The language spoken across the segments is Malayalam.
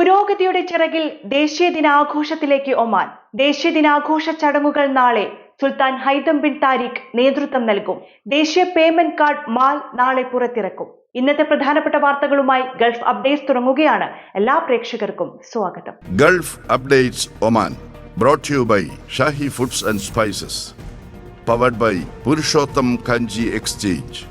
പുരോഗതിയുടെ ചിറകിൽ ദേശീയ ദിനാഘോഷത്തിലേക്ക് ഒമാൻ. ദേശീയ ദിനാഘോഷ ചടങ്ങുകൾ നാളെ സുൽത്താൻ ഹൈതം ബിൻ താരിഖ് നേതൃത്വം നൽകും. ദേശീയ പേയ്മെന്റ് കാർഡ് മാൽ നാളെ പുറത്തിറക്കും. ഇന്നത്തെ പ്രധാനപ്പെട്ട വാർത്തകളുമായി ഗൾഫ് അപ്ഡേറ്റ്സ് തുടങ്ങുകയാണ്. എല്ലാ പ്രേക്ഷകർക്കും സ്വാഗതം. Gulf updates Oman brought you by Shahi foods and spices powered by Purushottam Kanji exchange.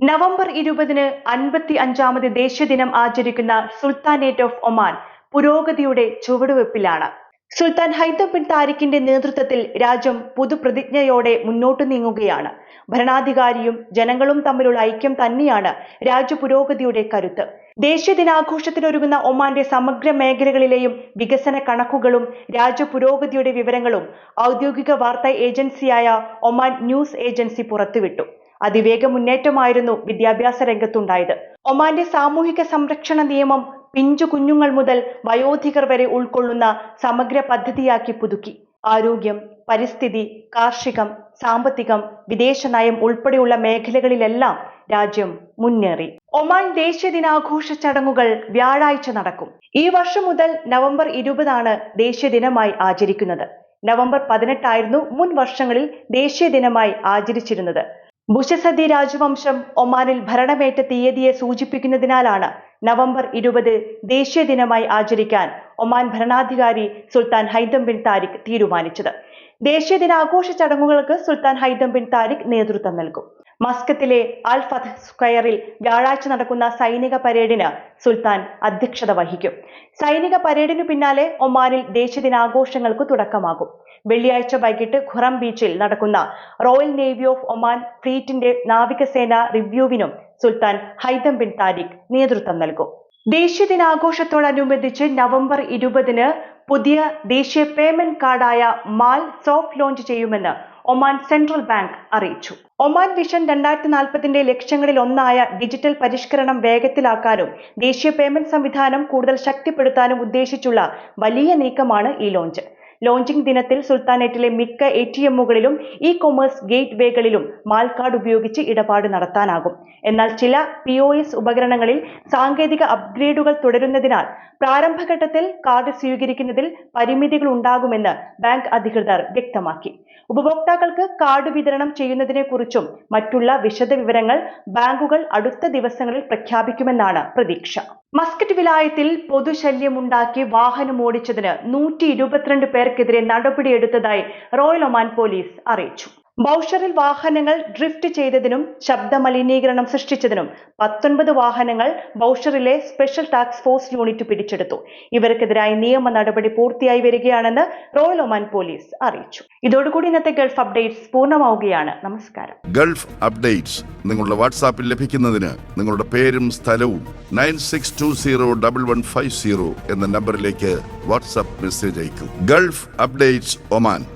November ഇരുപതിന് അൻപത്തി അഞ്ചാമത് ദേശീയ ദിനം ആചരിക്കുന്ന സുൽത്താനേറ്റ് ഓഫ് ഒമാൻ പുരോഗതിയുടെ ചുവടുവെപ്പിലാണ്. സുൽത്താൻ ഹൈതം ബിൻ താരിഖിന്റെ നേതൃത്വത്തിൽ രാജ്യം പുതുപ്രതിജ്ഞയോടെ മുന്നോട്ടു നീങ്ങുകയാണ്. ഭരണാധികാരിയും ജനങ്ങളും തമ്മിലുള്ള ഐക്യം തന്നെയാണ് രാജ്യ പുരോഗതിയുടെ കരുത്ത്. ദേശീയ ദിനാഘോഷത്തിനൊരുങ്ങുന്ന ഒമാന്റെ സമഗ്ര മേഖലകളിലെയും വികസന കണക്കുകളും രാജ്യ പുരോഗതിയുടെ വിവരങ്ങളും ഔദ്യോഗിക വാർത്താ ഏജൻസിയായ ഒമാൻ ന്യൂസ് ഏജൻസി പുറത്തുവിട്ടു. അതിവേഗ മുന്നേറ്റമായിരുന്നു വിദ്യാഭ്യാസ രംഗത്തുണ്ടായത്. ഒമാന്റെ സാമൂഹിക സംരക്ഷണ നിയമം പിഞ്ചു കുഞ്ഞുങ്ങൾ മുതൽ വയോധികർ വരെ ഉൾക്കൊള്ളുന്ന സമഗ്ര പദ്ധതിയാക്കി പുതുക്കി. ആരോഗ്യം പരിസ്ഥിതി കാർഷികം സാമ്പത്തികം വിദേശ നയം ഉൾപ്പെടെയുള്ള മേഖലകളിലെല്ലാം രാജ്യം മുന്നേറി. ഒമാൻ ദേശീയ ദിനാഘോഷ ചടങ്ങുകൾ വ്യാഴാഴ്ച നടക്കും. ഈ വർഷം മുതൽ നവംബർ ഇരുപതാണ് ദേശീയ ദിനമായി ആചരിക്കുന്നത്. നവംബർ പതിനെട്ടായിരുന്നു മുൻ വർഷങ്ങളിൽ ദേശീയ ദിനമായി ആചരിച്ചിരുന്നത്. ബുഷസദി രാജവംശം ഒമാനിൽ ഭരണമേറ്റ തീയതിയെ സൂചിപ്പിക്കുന്നതിനാലാണ് നവംബർ ഇരുപത് ദേശീയ ദിനമായി ആചരിക്കാൻ ഒമാൻ ഭരണാധികാരി സുൽത്താൻ ഹൈതം ബിൻ താരിഖ് തീരുമാനിച്ചത്. ദേശീയ ദിനാഘോഷ ചടങ്ങുകൾക്ക് സുൽത്താൻ ഹൈദം ബിൻ താരിഖ് നേതൃത്വം നൽകും. മസ്കത്തിലെ അൽ ഫത്ത് സ്ക്വയറിൽ വ്യാഴാഴ്ച നടക്കുന്ന സൈനിക പരേഡിന് സുൽത്താൻ അധ്യക്ഷത വഹിക്കും. സൈനിക പരേഡിനു പിന്നാലെ ഒമാനിൽ ദേശീയ ദിനാഘോഷങ്ങൾക്ക് തുടക്കമാകും. വെള്ളിയാഴ്ച വൈകിട്ട് ഖുറം ബീച്ചിൽ നടക്കുന്ന റോയൽ നേവി ഓഫ് ഒമാൻ ഫ്ലീറ്റിന്റെ നാവികസേന റിവ്യൂവിനും സുൽത്താൻ ഹൈദം ബിൻ താരിഖ് നേതൃത്വം നൽകും. ദേശീയ ദിനാഘോഷത്തോടനുബന്ധിച്ച് നവംബർ ഇരുപതിന് പുതിയ ദേശീയ പേയ്മെന്റ് കാർഡായ മാൽ സോഫ്റ്റ് ലോഞ്ച് ചെയ്യുമെന്ന് ഒമാൻ സെൻട്രൽ ബാങ്ക് അറിയിച്ചു. ഒമാൻ വിഷൻ രണ്ടായിരത്തി നാൽപ്പതിന്റെ ലക്ഷ്യങ്ങളിൽ ഒന്നായ ഡിജിറ്റൽ പരിഷ്കരണം വേഗത്തിലാക്കാനും ദേശീയ പേയ്മെന്റ് സംവിധാനം കൂടുതൽ ശക്തിപ്പെടുത്താനും ഉദ്ദേശിച്ചുള്ള വലിയ നീക്കമാണ് ഈ ലോഞ്ച്. ലോഞ്ചിംഗ് ദിനത്തിൽ സുൽത്താനേറ്റിലെ മിക്ക എ ടി എമ്മുകളിലും ഇ കൊമേഴ്സ് ഗേറ്റ് വേകളിലും മാൽ കാർഡ് ഉപയോഗിച്ച് ഇടപാട് നടത്താനാകും. എന്നാൽ ചില പി ഒ എസ് ഉപകരണങ്ങളിൽ സാങ്കേതിക അപ്ഗ്രേഡുകൾ തുടരുന്നതിനാൽ പ്രാരംഭഘട്ടത്തിൽ കാർഡ് സ്വീകരിക്കുന്നതിൽ പരിമിതികൾ ഉണ്ടാകുമെന്ന് ബാങ്ക് അധികൃതർ വ്യക്തമാക്കി. ഉപഭോക്താക്കൾക്ക് കാർഡ് വിതരണം ചെയ്യുന്നതിനെക്കുറിച്ചും മറ്റുള്ള വിശദവിവരങ്ങൾ ബാങ്കുകൾ അടുത്ത ദിവസങ്ങളിൽ പ്രഖ്യാപിക്കുമെന്നാണ് പ്രതീക്ഷ. മസ്കറ്റ് വിലായത്തിൽ പൊതുശല്യമുണ്ടാക്കി വാഹനമോടിച്ചതിന് നൂറ്റി ഇരുപത്തിരണ്ട് പേർക്കെതിരെ നടപടിയെടുത്തതായി റോയൽ ഒമാൻ പോലീസ് അറിയിച്ചു. ബൌഷറിൽ വാഹനങ്ങൾ ഡ്രിഫ്റ്റ് ചെയ്തതിനും ശബ്ദ മലിനീകരണം സൃഷ്ടിച്ചതിനും പത്തൊൻപത് വാഹനങ്ങൾ ബൌഷറിലെ സ്പെഷ്യൽ ടാസ്ക് ഫോഴ്സ് യൂണിറ്റ് പിടിച്ചെടുത്തു. ഇവർക്കെതിരായി നിയമ നടപടി പൂർത്തിയായി വരികയാണെന്ന് റോയൽ ഒമാൻ പോലീസ് അറിയിച്ചു. ഇതോടുകൂടി ഇന്നത്തെ ഗൾഫ് അപ്ഡേറ്റ്സ് പൂർണമാവുകയാണ്. നമസ്കാരം. ഗൾഫ് അപ്ഡേറ്റ്സ് നിങ്ങളുടെ വാട്സാപ്പിൽ ലഭിക്കുന്നതിന് നിങ്ങളുടെ പേരും സ്ഥലവും nine six two zero double one five zero എന്ന നമ്പറിലേക്ക് വാട്സാപ്പ് മെസ്സേജ് അയക്കും. Gulf Updates Oman.